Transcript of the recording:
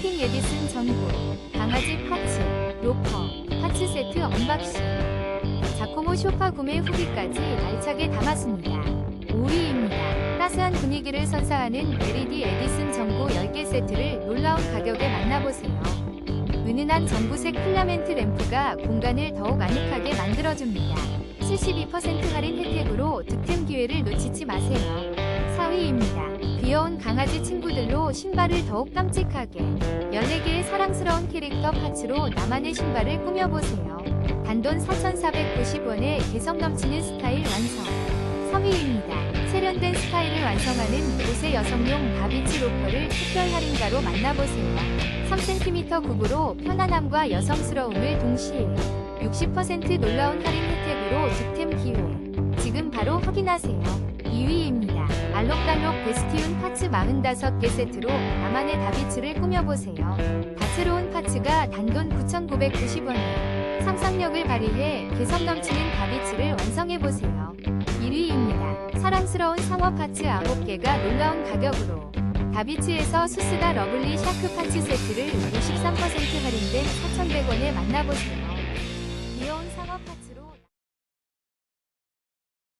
캠핑 에디슨 전구, 강아지 파츠, 로퍼, 파츠 세트 언박싱, 자코모 쇼파 구매 후기까지 알차게 담았습니다. 5위입니다. 따스한 분위기를 선사하는 LED 에디슨 전구 10개 세트를 놀라운 가격에 만나보세요. 은은한 전구색 필라멘트 램프가 공간을 더욱 아늑하게 만들어줍니다. 72% 할인 혜택으로 득템 기회를 놓치지 마세요. 4위입니다. 귀여운 강아지 친구들로 신발을 더욱 깜찍하게 14개의 사랑스러운 캐릭터 파츠로 나만의 신발을 꾸며보세요. 단돈 4,490원에 개성 넘치는 스타일 완성. 3위입니다. 세련된 스타일을 완성하는 옷의 여성용 다비치 로퍼를 특별 할인가로 만나보세요. 3cm 굽으로 편안함과 여성스러움을 동시에 60% 놀라운 할인 혜택으로 득템 기회. 지금 바로 확인하세요. 2위입니다. 알록달록 베스티운 파츠 45개 세트로 나만의 다비치를 꾸며보세요. 다채로운 파츠가 단돈 9,990원에 상상력을 발휘해 개성 넘치는 다비치를 완성해보세요. 1위입니다. 사랑스러운 상어 파츠 9개가 놀라운 가격으로 다비치에서 수스다 러블리 샤크 파츠 세트를 53% 할인된 4,100원에 만나보세요. 귀여운 상어 파츠